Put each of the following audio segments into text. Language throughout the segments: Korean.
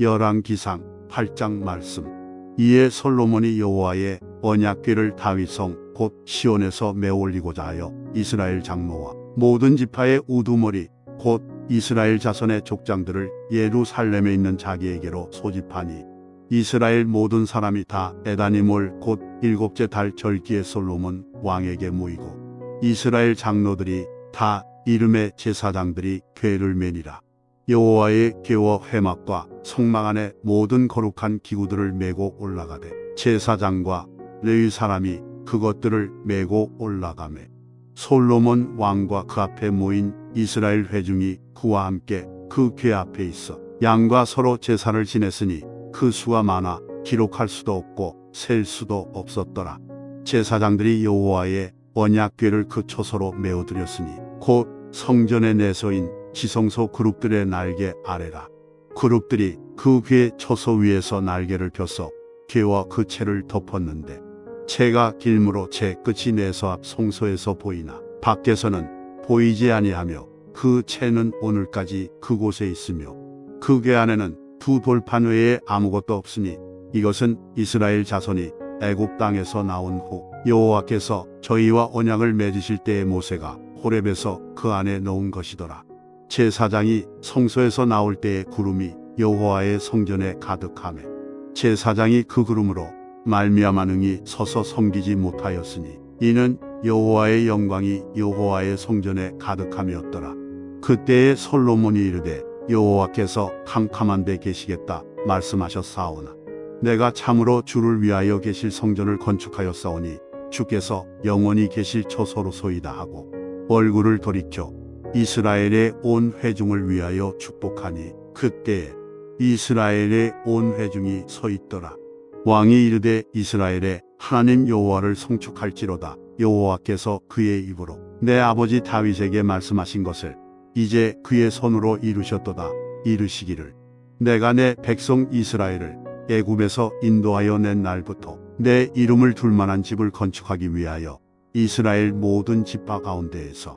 열왕기상 8장 말씀. 이에 솔로몬이 여호와의 언약궤를 다윗성 곧 시온에서 메올리고자 하여 이스라엘 장로와 모든 지파의 우두머리 곧 이스라엘 자손의 족장들을 예루살렘에 있는 자기에게로 소집하니 이스라엘 모든 사람이 다 에다니몰 곧 일곱째 달 절기에 솔로몬 왕에게 모이고 이스라엘 장로들이 다 이름의 제사장들이 궤를 매니라. 여호와의 궤와 회막과 성막 안에 모든 거룩한 기구들을 메고 올라가되 제사장과 레위 사람이 그것들을 메고 올라가매 솔로몬 왕과 그 앞에 모인 이스라엘 회중이 그와 함께 그궤 앞에 있어 양과 서로 제사를 지냈으니 그 수가 많아 기록할 수도 없고 셀 수도 없었더라. 제사장들이 여호와의 언약궤를 그 초소로 메어드렸으니 곧 성전에 내서인 지성소 그룹들의 날개 아래라. 그룹들이 그궤 초소 위에서 날개를 펴서 궤와 그 채를 덮었는데 채가 길므로 채 끝이 내서 앞 성소에서 보이나 밖에서는 보이지 아니하며 그 채는 오늘까지 그곳에 있으며 그궤 안에는 두 돌판 외에 아무것도 없으니 이것은 이스라엘 자손이 애굽 땅에서 나온 후 여호와께서 저희와 언약을 맺으실 때에 모세가 호렙에서 그 안에 넣은 것이더라. 제사장이 성소에서 나올 때에 구름이 여호와의 성전에 가득하매 제사장이 그 구름으로 말미암아 능히 서서 섬기지 못하였으니 이는 여호와의 영광이 여호와의 성전에 가득함이었더라. 그때에 솔로몬이 이르되 여호와께서 캄캄한 데 계시겠다 말씀하셨사오나 내가 참으로 주를 위하여 계실 성전을 건축하였사오니 주께서 영원히 계실 초소로소이다 하고 얼굴을 돌이켜 이스라엘의 온 회중을 위하여 축복하니 그때에 이스라엘의 온 회중이 서 있더라. 왕이 이르되 이스라엘의 하나님 여호와를 송축할지로다. 여호와께서 그의 입으로 내 아버지 다윗에게 말씀하신 것을 이제 그의 손으로 이루셨도다. 이르시기를 내가 내 백성 이스라엘을 애굽에서 인도하여 낸 날부터 내 이름을 둘 만한 집을 건축하기 위하여 이스라엘 모든 지파 가운데에서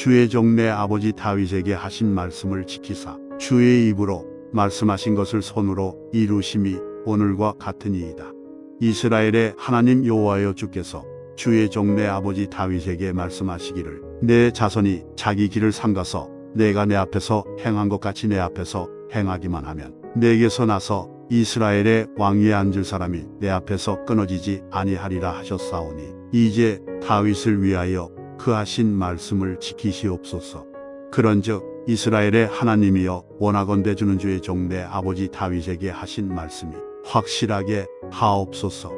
주의 종내 아버지 다윗에게 하신 말씀을 지키사 주의 입으로 말씀하신 것을 손으로 이루심이 오늘과 같으니이다. 이스라엘의 하나님 여호와여 주께서 주의 종내 아버지 다윗에게 말씀하시기를 내 자손이 자기 길을 삼가서 내가 내 앞에서 행한 것 같이 내 앞에서 행하기만 하면 내게서 나서 이스라엘의 왕위에 앉을 사람이 내 앞에서 끊어지지 아니하리라 하셨사오니 이제 다윗을 위하여 그 하신 말씀을 지키시옵소서. 그런즉 이스라엘의 하나님이여 원하건대 주는 주의 종내 아버지 다윗에게 하신 말씀이 확실하게 하옵소서.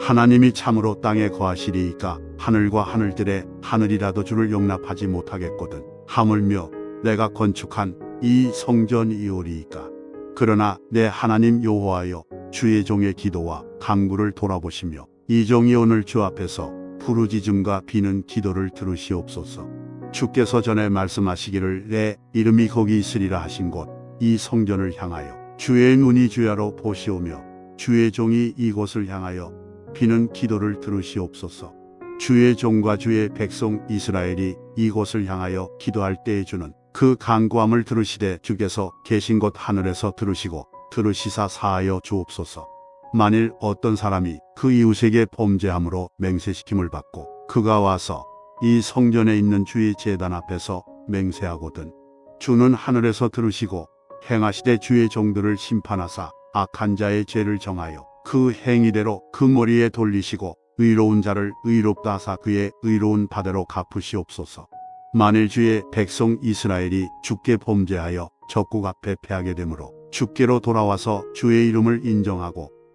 하나님이 참으로 땅에 거하시리이까 하늘과 하늘들의 하늘이라도 주를 용납하지 못하겠거든. 하물며 내가 건축한 이 성전이오리이까. 그러나 내 하나님 여호와여 주의 종의 기도와 강구를 돌아보시며 이 종이 오늘 주 앞에서 부르짖음과 비는 기도를 들으시옵소서. 주께서 전에 말씀하시기를 내 이름이 거기 있으리라 하신 곳 이 성전을 향하여 주의 눈이 주야로 보시오며 주의 종이 이곳을 향하여 비는 기도를 들으시옵소서. 주의 종과 주의 백성 이스라엘이 이곳을 향하여 기도할 때에 주는 그 간구함을 들으시되 주께서 계신 곳 하늘에서 들으시고 들으시사 사하여 주옵소서. 만일 어떤 사람이 그 이웃에게 범죄함으로 맹세시킴을 받고 그가 와서 이 성전에 있는 주의 제단 앞에서 맹세하거든 주는 하늘에서 들으시고 행하시되 주의 종들을 심판하사 악한 자의 죄를 정하여 그 행위대로 그 머리에 돌리시고 의로운 자를 의롭다 하사 그의 의로운 바대로 갚으시옵소서. 만일 주의 백성 이스라엘이 주께 범죄하여 적국 앞에 패하게 되므로 주께로 돌아와서 주의 이름을 인정하고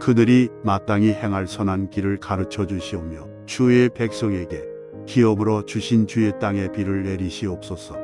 그들이 마땅히 행할 선한 길을 가르쳐 주시오며 주의 백성에게 기업으로 주신 주의 땅에 비를 내리시옵소서.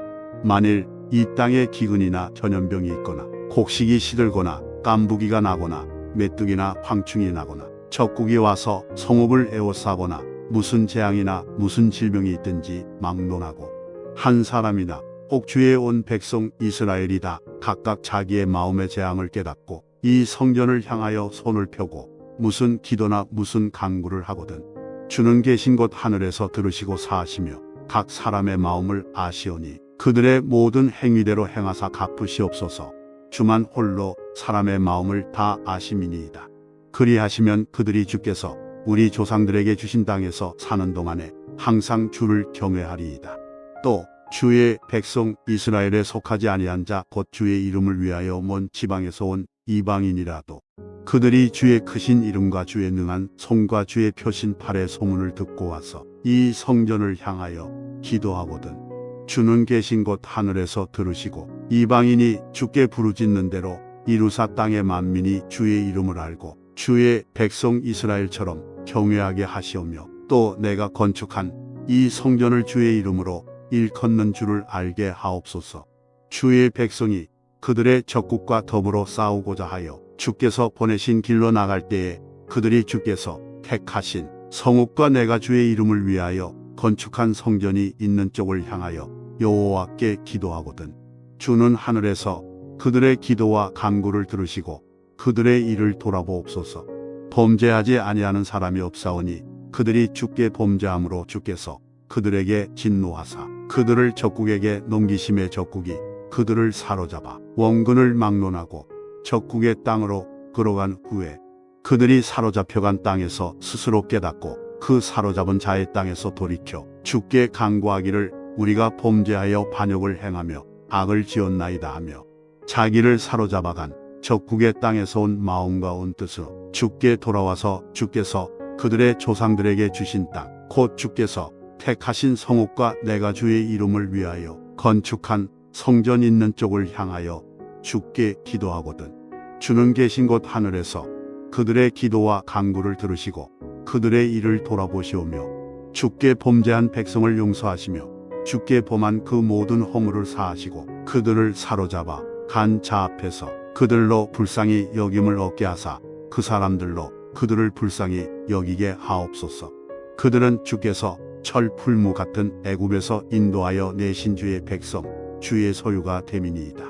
만일 이 땅에 기근이나 전염병이 있거나 곡식이 시들거나 깐부기가 나거나 메뚜기나 황충이 나거나 적국이 와서 성읍을 에워싸거나 무슨 재앙이나 무슨 질병이 있든지 막론하고 한 사람이나 혹 주의 온 백성 이스라엘이다 각각 자기의 마음의 재앙을 깨닫고 이 성전을 향하여 손을 펴고 무슨 기도나 무슨 간구를 하거든 주는 계신 곳 하늘에서 들으시고 사하시며 각 사람의 마음을 아시오니 그들의 모든 행위대로 행하사 갚으시옵소서 주만 홀로 사람의 마음을 다 아심이니이다. 그리하시면 그들이 주께서 우리 조상들에게 주신 땅에서 사는 동안에 항상 주를 경외하리이다. 또 주의 백성 이스라엘에 속하지 아니한 자 곧 주의 이름을 위하여 먼 지방에서 온 이방인이라도 그들이 주의 크신 이름과 주의 능한 손과 주의 표신 팔의 소문을 듣고 와서 이 성전을 향하여 기도하거든 주는 계신 곳 하늘에서 들으시고 이방인이 주께 부르짖는 대로 이루사 땅의 만민이 주의 이름을 알고 주의 백성 이스라엘처럼 경외하게 하시오며 또 내가 건축한 이 성전을 주의 이름으로 일컫는 줄을 알게 하옵소서. 주의 백성이 그들의 적국과 더불어 싸우고자 하여 주께서 보내신 길로 나갈 때에 그들이 주께서 택하신 성읍과 내가 주의 이름을 위하여 건축한 성전이 있는 쪽을 향하여 여호와께 기도하거든. 주는 하늘에서 그들의 기도와 간구를 들으시고 그들의 일을 돌아보옵소서. 범죄하지 아니하는 사람이 없사오니 그들이 주께 범죄함으로 주께서 그들에게 진노하사 그들을 적국에게 넘기심의 적국이 그들을 사로잡아 원근을 막론하고 적국의 땅으로 끌어간 후에 그들이 사로잡혀간 땅에서 스스로 깨닫고 그 사로잡은 자의 땅에서 돌이켜 주께 간구하기를 우리가 범죄하여 반역을 행하며 악을 지었나이다 하며 자기를 사로잡아간 적국의 땅에서 온 마음과 온 뜻으로 주께 돌아와서 주께서 그들의 조상들에게 주신 땅 곧 주께서 택하신 성읍과 내가 주의 이름을 위하여 건축한 성전 있는 쪽을 향하여 주께 기도하거든 주는 계신 곳 하늘에서 그들의 기도와 간구를 들으시고 그들의 일을 돌아보시오며 주께 범죄한 백성을 용서하시며 주께 범한 그 모든 허물을 사하시고 그들을 사로잡아 간자 앞에서 그들로 불쌍히 여김을 얻게 하사 그 사람들로 그들을 불쌍히 여기게 하옵소서. 그들은 주께서 철풀무 같은 애굽에서 인도하여 내신 주의 백성 주의 소유가 되미니이다.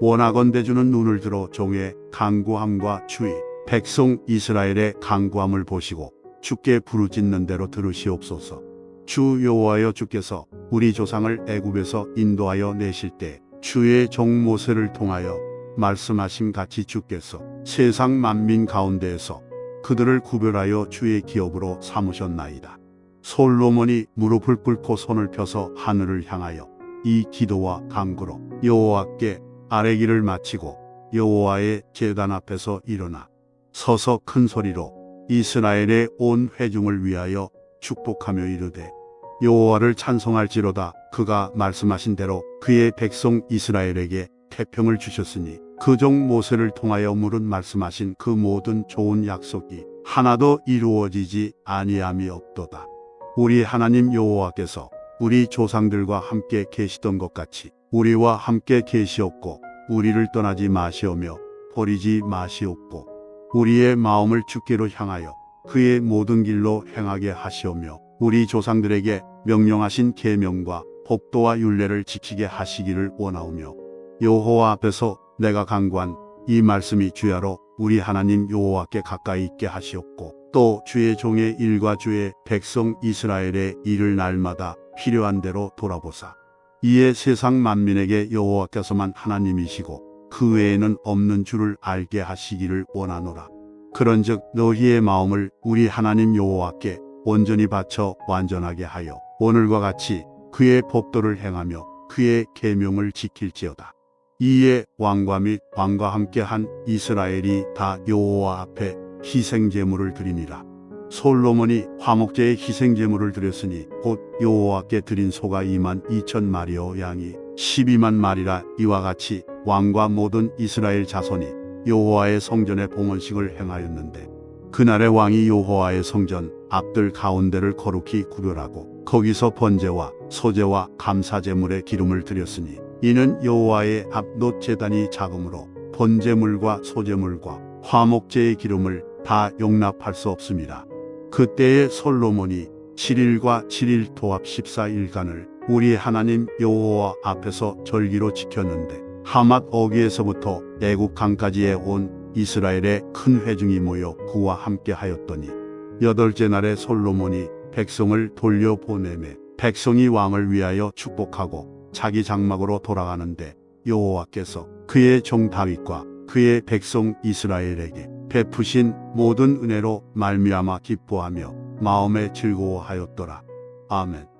원하건대 주는 눈을 들어 종의 강구함과 주의 백성 이스라엘의 강구함을 보시고 주께 부르짖는 대로 들으시옵소서. 주 여호와여 주께서 우리 조상을 애굽에서 인도하여 내실 때 주의 종 모세를 통하여 말씀하신 같이 주께서 세상 만민 가운데에서 그들을 구별하여 주의 기업으로 삼으셨나이다. 솔로몬이 무릎을 꿇고 손을 펴서 하늘을 향하여 이 기도와 간구로 여호와께 아뢰기를 마치고 여호와의 제단 앞에서 일어나 서서 큰 소리로 이스라엘의 온 회중을 위하여 축복하며 이르되 여호와를 찬송할지로다 그가 말씀하신 대로 그의 백성 이스라엘에게 태평을 주셨으니 그 종 모세를 통하여 물은 말씀하신 그 모든 좋은 약속이 하나도 이루어지지 아니함이 없도다. 우리 하나님 여호와께서 우리 조상들과 함께 계시던 것 같이 우리와 함께 계시었고 우리를 떠나지 마시오며 버리지 마시옵고 우리의 마음을 주께로 향하여 그의 모든 길로 행하게 하시오며 우리 조상들에게 명령하신 계명과 법도와 율례를 지키게 하시기를 원하오며 여호와 앞에서 내가 간구한 이 말씀이 주야로 우리 하나님 여호와께 가까이 있게 하시옵고 또 주의 종의 일과 주의 백성 이스라엘의 일을 날마다 필요한 대로 돌아보사 이에 세상 만민에게 여호와께서만 하나님이시고 그 외에는 없는 줄을 알게 하시기를 원하노라. 그런즉 너희의 마음을 우리 하나님 여호와께 온전히 바쳐 완전하게 하여 오늘과 같이 그의 법도를 행하며 그의 계명을 지킬지어다. 이에 왕과 및 왕과 함께한 이스라엘이 다 여호와 앞에 희생 제물을 드리니라. 솔로몬이 화목제의 희생 제물을 드렸으니 곧 여호와께 드린 소가 2만 2천 마리요 양이 12만 마리라 이와 같이 왕과 모든 이스라엘 자손이 여호와의 성전에 봉헌식을 행하였는데 그날에 왕이 여호와의 성전 앞들 가운데를 거룩히 구별하고 거기서 번제와 소제와 감사 제물의 기름을 드렸으니 이는 여호와의 앞놋 제단이 작음으로 번제물과 소제물과 화목제의 기름을 다 용납할 수 없습니다. 그때에 솔로몬이 7일과 7일 도합 14일간을 우리 하나님 여호와 앞에서 절기로 지켰는데 하맛 어기에서부터 애국 강까지에 온 이스라엘의 큰 회중이 모여 그와 함께 하였더니 여덟째 날에 솔로몬이 백성을 돌려보내매 백성이 왕을 위하여 축복하고 자기 장막으로 돌아가는데 여호와께서 그의 종 다윗과 그의 백성 이스라엘에게 베푸신 모든 은혜로 말미암아 기뻐하며 마음에 즐거워하였더라. 아멘.